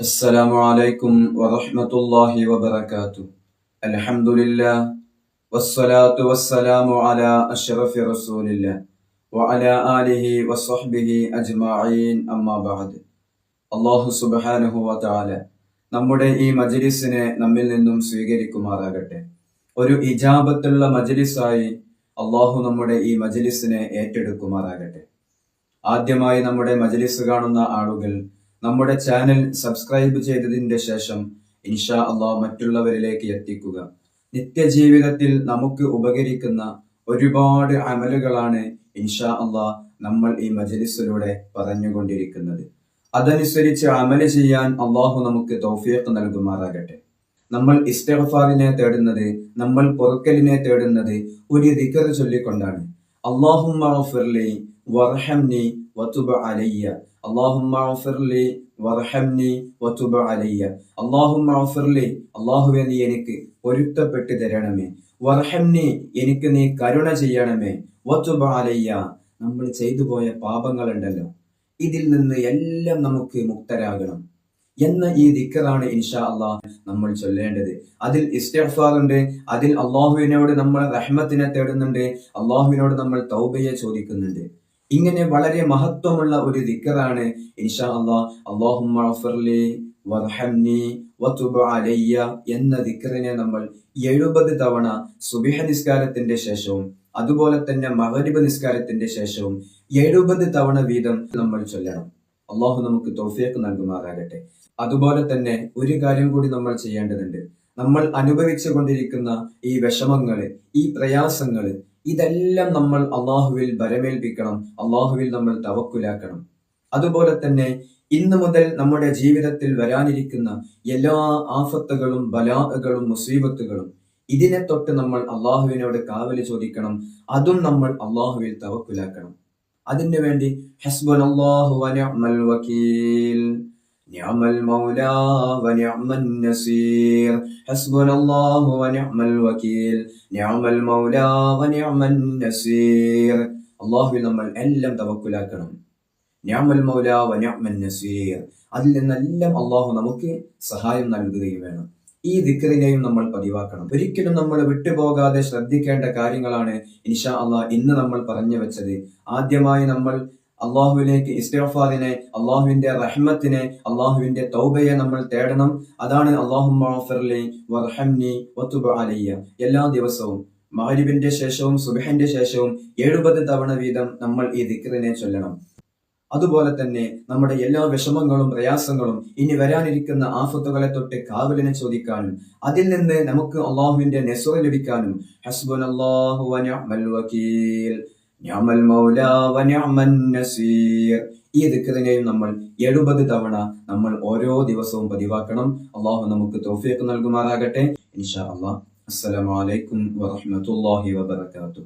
السلام عليكم ورحمة الله وبركاته الحمد لله والصلاة والسلام على أشرف رسول الله وعلى آله وصحبه أجمعين أما بعد അള്ളാഹു സുബാനഹു വതാല നമ്മുടെ ഈ മജലിസിനെ നമ്മിൽ നിന്നും സ്വീകരിക്കുമാറാകട്ടെ ഒരു ഇജാബത്തുള്ള മജലിസായി അള്ളാഹു നമ്മുടെ ഈ മജലിസിനെ ഏറ്റെടുക്കുമാറാകട്ടെ ആദ്യമായി നമ്മുടെ മജലിസ് കാണുന്ന ആളുകൾ നമ്മുടെ ചാനൽ സബ്സ്ക്രൈബ് ചെയ്തതിന്റെ ശേഷം ഇൻഷാ അള്ളാഹ് മറ്റുള്ളവരിലേക്ക് എത്തിക്കുക. നിത്യജീവിതത്തിൽ നമുക്ക് ഉപകരിക്കുന്ന ഒരുപാട് അമലുകളാണ് ഇൻഷാ അള്ളാഹ് നമ്മൾ ഈ മജലിസിലൂടെ പറഞ്ഞുകൊണ്ടിരിക്കുന്നത്. അതനുസരിച്ച് അമൽ ചെയ്യാൻ അള്ളാഹു നമുക്ക് തൗഫീഖ് നൽകുമാറാകട്ടെ. നമ്മൾ ഇസ്തഫാറിനെ തേടുന്നത് നമ്മൾ പൊറുക്കലിനെ തേടുന്നത് ഒരു ദിക്കർ ചൊല്ലിക്കൊണ്ടാണ്. അള്ളാഹുമ്മി വർഹംനി വതുബ അലയ്യ. അള്ളാഹുമ്മി വർഹംനി വതുബ അലയ്യ. അള്ളാഹുമ്മി അള്ളാഹുവെ നീ എനിക്ക് പൊരുത്തപ്പെട്ട് തരണമേ. വർഹംനി എനിക്ക് നീ കരുണ ചെയ്യണമേ. വതുബ അലയ്യ. നമ്മൾ ചെയ്തു പോയ പാപങ്ങളുണ്ടല്ലോ. ഇതിൽ നിന്ന് എല്ലാം നമുക്ക് മുക്തരാകണം. എന്ന ഈ ദിക്കറാണ് ഇൻഷാ അള്ളാഹ് നമ്മൾ ചൊല്ലേണ്ടത്. അതിൽ ഇസ്തഫാറുണ്ട് അതിൽ അള്ളാഹുവിനോട് നമ്മൾ റഹ്മത്തിനെ തേടുന്നുണ്ട് അള്ളാഹുവിനോട് നമ്മൾ തൗബയെ ചോദിക്കുന്നുണ്ട്. ഇങ്ങനെ വളരെ മഹത്വമുള്ള ഒരു ദിക്കറാണ് ഇൻഷാ വതുബ് അലയ്യ എന്ന ദിക്കറിനെ നമ്മൾ എഴുപത് തവണ സുബിഹ നിസ്കാരത്തിന്റെ ശേഷവും അതുപോലെ തന്നെ മഹരിബ് നിസ്കാരത്തിന്റെ ശേഷവും എഴുപത് തവണ വീതം നമ്മൾ ചൊല്ലണം. അള്ളാഹു നമുക്ക് തോഫിയൊക്കെ നൽകുമാറാകട്ടെ. അതുപോലെ തന്നെ ഒരു കാര്യം കൂടി നമ്മൾ ചെയ്യേണ്ടതുണ്ട്. നമ്മൾ അനുഭവിച്ചു കൊണ്ടിരിക്കുന്ന ഈ വിഷമങ്ങൾ ഈ പ്രയാസങ്ങൾ ഇതെല്ലാം നമ്മൾ അള്ളാഹുവിൽ ബലമേൽപ്പിക്കണം അള്ളാഹുവിൽ നമ്മൾ തവക്കുലാക്കണം. അതുപോലെ തന്നെ ഇന്നു മുതൽ നമ്മുടെ ജീവിതത്തിൽ വരാനിരിക്കുന്ന എല്ലാ ആഫത്തുകളും ബലാഹകളും മുസീബത്തുകളും ഇതിനെ തൊട്ട് നമ്മൾ അള്ളാഹുവിനോട് കാവൽ ചോദിക്കണം. അതും നമ്മൾ അള്ളാഹുവിൽ തവക്കുലാക്കണം. അതിനു വേണ്ടി ഹസ്ബൻ അള്ളാഹു വകീൽ. نعم المولى ونعم النصير حسبنا الله ونعم الوكيل نعم المولى ونعم النصير അള്ളാഹുവിൽ നമ്മൾ എല്ലാം തവക്കുലാക്കണം ഞാമൽ മൗല വന്യാമൻ നസീർ അതിൽ നിന്നെല്ലാം അള്ളാഹു നമുക്ക് സഹായം നൽകുകയും വേണം ഈ ദിക്കറിനെയും നമ്മൾ പതിവാക്കണം ഒരിക്കലും നമ്മൾ വിട്ടുപോകാതെ ശ്രദ്ധിക്കേണ്ട കാര്യങ്ങളാണ് ഇൻഷാ അള്ളാഹ് ഇന്ന് നമ്മൾ പറഞ്ഞു വെച്ചത് ആദ്യമായി നമ്മൾ അള്ളാഹുവിലേക്ക് ഇസ്തിഫാദിനെ അള്ളാഹുവിന്റെ റഹ്മത്തിനെ അള്ളാഹുവിന്റെ തൗബയെ നമ്മൾ തേടണം. അതാണ് അള്ളാഹുലി അലയ്യ. എല്ലാ ദിവസവും മഹരിബിന്റെ ശേഷവും സുബഹന്റെ ശേഷവും എഴുപത് തവണ വീതം നമ്മൾ ഈ ദിക്കറിനെ ചൊല്ലണം. അതുപോലെ തന്നെ നമ്മുടെ എല്ലാ വിഷമങ്ങളും പ്രയാസങ്ങളും ഇനി വരാനിരിക്കുന്ന ആഫത്തുകളെ തൊട്ട് കാവലിനെ ചോദിക്കാനും അതിൽ നിന്ന് നമുക്ക് അള്ളാഹുവിന്റെ നെസുറ ലഭിക്കാനും ഹസ്ബുൻ അള്ളാഹു വകീൽ ഈ ദിക്കറിനെയും നമ്മൾ എഴുപത് തവണ നമ്മൾ ഓരോ ദിവസവും പതിവാക്കണം. അള്ളാഹു നമുക്ക് തോഫിയൊക്കെ നൽകുമാറാകട്ടെ. ഇൻഷാ അള്ളാഹ് അസ്സലാമലൈക്കും വറഹമത്തല്ലാഹി വബർക്കാത്തു